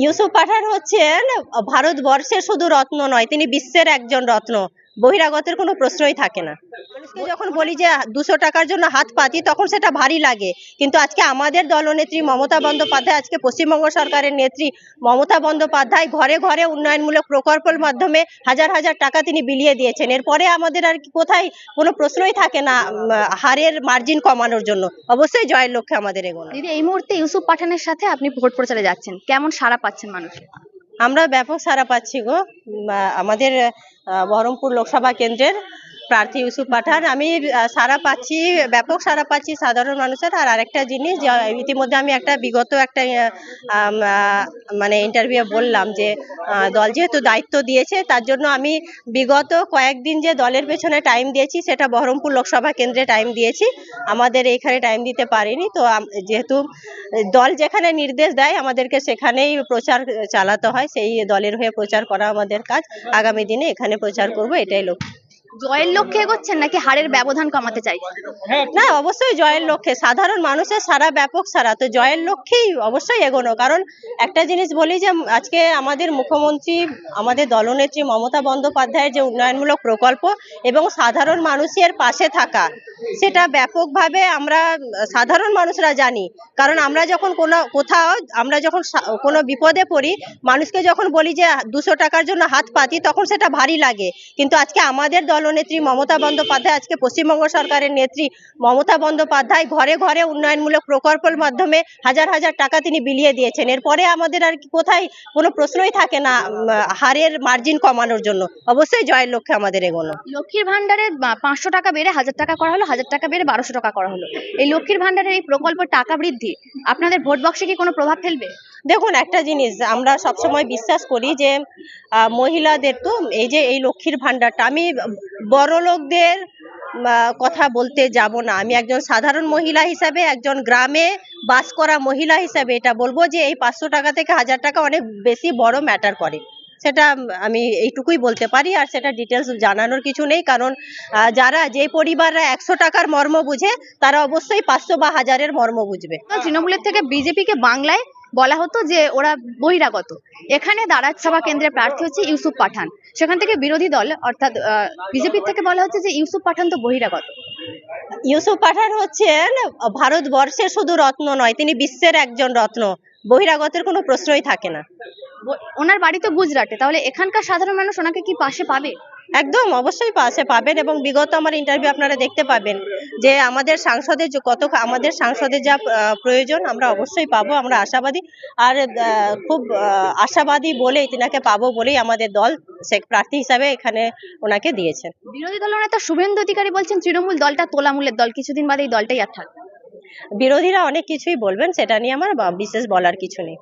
ইউসুফ পাঠান হচ্ছেন ভারতবর্ষের শুধু রত্ন নয় তিনি বিশ্বের একজন রত্ন। বহিরাগতের কোনো প্রশ্নই থাকে না। যখন বলি যে দুশো টাকার জন্য হাত পাতি, তখন সেটা ভারী লাগে। কিন্তু আজকে আমাদের দলনেত্রী মমতা বন্দ্যোপাধ্যায়, আজকে পশ্চিমবঙ্গ সরকারের নেত্রী মমতা বন্দ্যোপাধ্যায় ঘরে ঘরে উন্নয়নমূলক প্রকল্পের মাধ্যমে হাজার হাজার টাকা তিনি বিলিয়ে দিয়েছেন। এরপরে আমাদের আর কোথায় কোনো প্রশ্নই থাকে না হারের মার্জিন কমানোর জন্য। অবশ্যই জয়ের লক্ষ্যে আমাদের এগোনো। দিদি, এই মুহূর্তে ইউসুফ পাঠানের সাথে আপনি ভোট প্রচারে যাচ্ছেন। কেমন সাড়া পাচ্ছেন মানুষ আমরা ব্যাপক সারা পাচ্ছি গো আমাদের বহরমপুর লোকসভা কেন্দ্রের প্রার্থী ইউসুফ পাঠান। আমি সারা পাচ্ছি, ব্যাপক সারা পাচ্ছি সাধারণ মানুষের। আর আরেকটা জিনিস ইতিমধ্যে আমি একটা বিগত একটা মানে ইন্টারভিউ বললাম যে দল যেহেতু দায়িত্ব দিয়েছে, তার জন্য আমি বিগত কয়েকদিন যে দলের পেছনে টাইম দিয়েছি, সেটা বহরমপুর লোকসভা কেন্দ্রে টাইম দিয়েছি। আমাদের এখানে টাইম দিতে পারিনি। তো যেহেতু দল যেখানে নির্দেশ দেয়, আমাদেরকে সেখানেই প্রচার চালাতে হয়। সেই দলের হয়ে প্রচার করা আমাদের কাজ। আগামী দিনে এখানে প্রচার করব, এটাই লক্ষ্য। জয়ের লক্ষ্যে এগোচ্ছেন নাকি হারের ব্যবধান কমাতে চাই না অবশ্যই জয়ের লক্ষ্যে। সাধারণ মানুষের সারা ব্যাপক সারা তো জয়ের লক্ষ্যেই অবশ্যই এগোনো। কারণ একটা জিনিস বলি যে আজকে আমাদের মুখ্যমন্ত্রী আমাদের দলনেত্রী মমতা বন্দ্যোপাধ্যায়ের যে উন্নয়নমূলক প্রকল্প এবং সাধারণ মানুষের পাশে থাকা সেটা ব্যাপকভাবে আমরা, সাধারণ মানুষরা জানি। কারণ আমরা যখন কোনো, কোথাও, আমরা যখন কোনো বিপদে পড়ি, মানুষকে যখন বলি যে দুশো টাকার জন্য হাত পাতি, তখন সেটা ভারী লাগে। কিন্তু আজকে আমাদের দলনেত্রী মমতা বন্দ্যোপাধ্যায়, আজকে পশ্চিমবঙ্গ সরকারের নেত্রী মমতা বন্দ্যোপাধ্যায় ঘরে ঘরে উন্নয়নমূলক প্রকল্পের মাধ্যমে হাজার হাজার টাকা তিনি বিলিয়ে দিয়েছেন। এরপরে আমাদের আর কোথায় কোনো প্রশ্নই থাকে না হারের মার্জিন কমানোর জন্য। অবশ্যই জয়ের লক্ষ্যে আমাদের এগোনো। লক্ষ্মীর ভান্ডারে পাঁচশো টাকা বেড়ে হাজার টাকা করা হলো। হাজার টাকা বেড়ে বারোশো টাকা করা হলো। এই লক্ষ্মীর ভান্ডারের এই প্রকল্প টাকা বৃদ্ধি, আপনাদের ভোট বক্সে কি কোনো প্রভাব ফেলবে? দেখুন, একটা জিনিস, আমরা সবসময় বিশ্বাস করি যে মহিলাদের তো এই যে এই লক্ষ্মীর ভান্ডারটা আমি বড় লোকদের কথা বলতে যাব না। আমি একজন সাধারণ মহিলা হিসাবে, একজন গ্রামে বাস করা মহিলা হিসাবে এটা বলব যে, এই পাঁচশো টাকা থেকে হাজার টাকা অনেক বেশি বড় ম্যাটার করে। সেটা আমি এইটুকুই বলতে পারি আর সেটা ডিটেলস জানানোর কিছু নেই কারণ যারা যে পরিবাররা একশো টাকার মর্ম বুঝে তারা অবশ্যই পাঁচশো বা হাজারের মর্ম বুঝবে। তৃণমূলের থেকে বিজেপিকে বাংলায় বলা হতো যে ওরা বহিরাগত। এখানে দারাজ সভা কেন্দ্রের প্রার্থী হচ্ছে ইউসুফ পাঠান। সেখান থেকে বিরোধী দল অর্থাৎ বিজেপির থেকে বলা হচ্ছে যে ইউসুফ পাঠান তো বহিরাগত। ইউসুফ পাঠান হচ্ছেন ভারতবর্ষের শুধু রত্ন নয় তিনি বিশ্বের একজন রত্ন। বহিরাগতের কোনো প্রশ্নই থাকে না। ওনার বাড়ি তো গুজরাটে তাহলে এখানকার সাধারণ মানুষ ওনাকে কি পাশে পাবে? একদম অবশ্যই পাশে পাবেন এবং বিগত আমার ইন্টারভিউ আপনারা দেখতে পাবেন যে আমাদের সাংসদের যে কত আমাদের সাংসদের যা প্রয়োজন আমরা অবশ্যই পাবো আমরা আশাবাদী। আর খুব আশাবাদী বলেই তিনাকে পাবো বলেই আমাদের দল সে প্রার্থী হিসাবে এখানে ওনাকে দিয়েছেন। বিরোধী দলনেতা শুভেন্দু অধিকারী বলছেন তৃণমূল দলটা তোলামূলের দল কিছুদিন বাদে এই দলটাই আর থাকবে বিরোধীরা অনেক কিছুই বলবেন সেটা নিয়ে আমার বিশেষ বলার কিছু নেই।